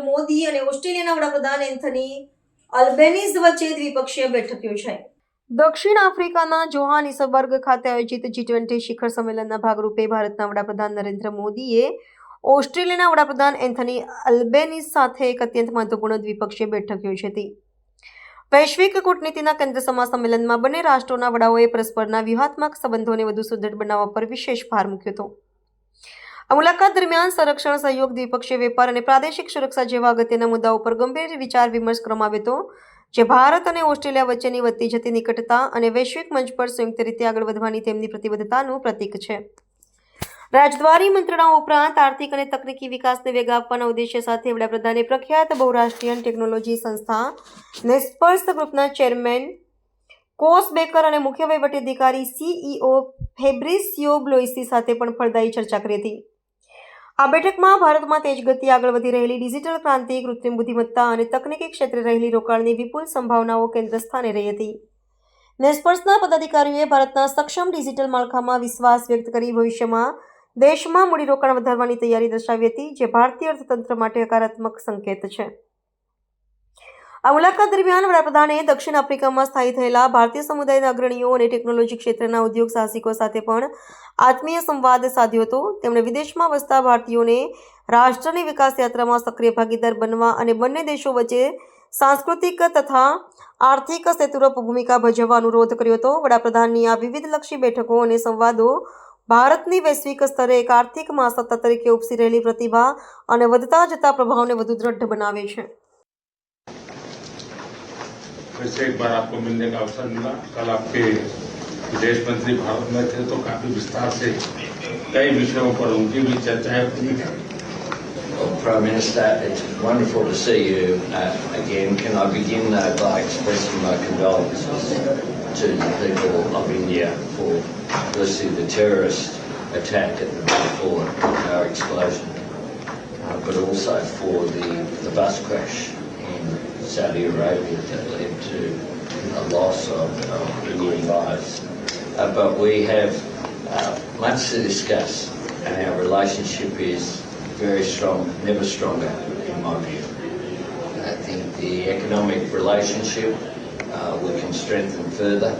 મોદી અને ઓસ્ટ્રેલિયાના વડાપ્રધાન એન્થની અલ્બેનીઝ વચ્ચે દ્વિપક્ષીય બેઠક યોજાઈ દક્ષિણ આફ્રિકાના જોહાનિસબર્ગ ખાતે આયોજિત જી ટ્વેન્ટી શિખર સંમેલનના ભાગરૂપે ભારતના વડાપ્રધાન નરેન્દ્ર મોદીએ ઓસ્ટ્રેલિયાના વડાપ્રધાન એન્થની અલ્બેનીઝ સાથે એક અત્યંત મહત્વપૂર્ણ દ્વિપક્ષીય બેઠક યોજી હતી વૈશ્વિક કૂટનીતિના કેન્દ્ર સમા સંમેલનમાં બંને રાષ્ટ્રોના વડાઓએ પરસ્પરના વ્યૂહાત્મક સંબંધોને વધુ સુદૃઢ બનાવવા પર વિશેષ ભાર મૂક્યો હતો. આ મુલાકાત દરમિયાન સંરક્ષણ સહયોગ દ્વિપક્ષીય વેપાર અને પ્રાદેશિક સુરક્ષા જેવા અગત્યના મુદ્દાઓ પર ગંભીર વિચાર વિમર્શ કરવામાં આવ્યો હતો, જે ભારત અને ઓસ્ટ્રેલિયા વચ્ચેની વધતી જતી નિકટતા અને વૈશ્વિક મંચ પર સંયુક્ત રીતે આગળ વધવાની તેમની પ્રતિબદ્ધતાનું પ્રતીક છે. રાજદ્વારી મંત્રણાઓ ઉપરાંત આર્થિક અને તકનીકી વિકાસને વેગ આપવાના ઉદ્દેશ્ય સાથે વડાપ્રધાને પ્રખ્યાત બહુરાષ્ટ્રીય ટેકનોલોજી સંસ્થા નેસ્પર્સ ગ્રુપના ચેરમેન કોસ બેકર અને મુખ્ય વહીવટી અધિકારી સીઈઓ ફેબ્રિસિયો બ્લોઇસી સાથે પણ ફળદાયી ચર્ચા કરી હતી. આ બેઠકમાં ભારતમાં તેજ ગતિ આગળ વધી રહેલી ડિજિટલ ક્રાંતિ, કૃત્રિમ બુદ્ધિમત્તા અને તકનીકી ક્ષેત્રે રહેલી રોકાણની વિપુલ સંભાવનાઓ કેન્દ્ર સ્થાને રહી હતી. નેસ્પર્સના પદાધિકારીઓએ ભારતના સક્ષમ ડિજિટલ માળખામાં વિશ્વાસ વ્યક્ત કરી ભવિષ્યમાં દેશમાં મૂડીરોકાણ વધારવાની તૈયારી દર્શાવી હતી, જે ભારતીય અર્થતંત્ર માટે હકારાત્મક સંકેત છે. આ મુલાકાત દરમિયાન વડાપ્રધાને દક્ષિણ આફ્રિકામાં સ્થાયી થયેલા ભારતીય સમુદાયના અગ્રણીઓ અને ટેકનોલોજી ક્ષેત્રના ઉદ્યોગ સાહસિકો સાથે પણ આત્મીય સંવાદ સાધ્યો હતો. તેમણે વિદેશમાં વસતા ભારતીયોને રાષ્ટ્રની વિકાસ યાત્રામાં સક્રિય ભાગીદાર બનવા અને બંને દેશો વચ્ચે સાંસ્કૃતિક તથા આર્થિક સેતુરૂપ ભૂમિકા ભજવવા અનુરોધ કર્યો હતો. વડાપ્રધાનની આ વિવિધલક્ષી બેઠકો અને સંવાદો ભારતની વૈશ્વિક સ્તરે એક આર્થિક મહાસત્તા તરીકે ઉપસી રહેલી પ્રતિભા અને વધતા જતા પ્રભાવને વધુ દ્રઢ બનાવે છે. फिर से एक बार आपको मिलने का अवसर मिला कल आपके विदेश मंत्री भारत में थे तो काफी विस्तार से कई विषयों पर उनकी भी चर्चाएं हुई Well, Prime Minister, it's wonderful to see you uh, again. Can I begin uh, by expressing my condolences to the people of India for firstly the terrorist attack at the Balfour car explosion, uh, but also for the, the bus crash in Saudi Arabia that led to a loss of, Indian lives. Uh, but we have uh, much to discuss, and our relationship is very strong, never stronger, in my view. I think the economic relationship uh, we can strengthen further,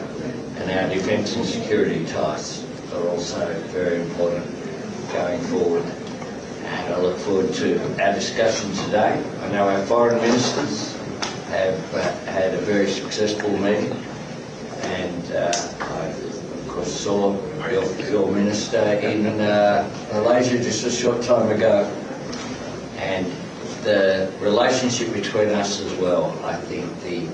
and our defence and security ties are also very important going forward. And I look forward to our discussion today. I know our foreign ministers have uh, had a very successful meeting, and uh, I, of course, saw your, your minister in uh, Malaysia just a short time ago, and the relationship between us as well. I think the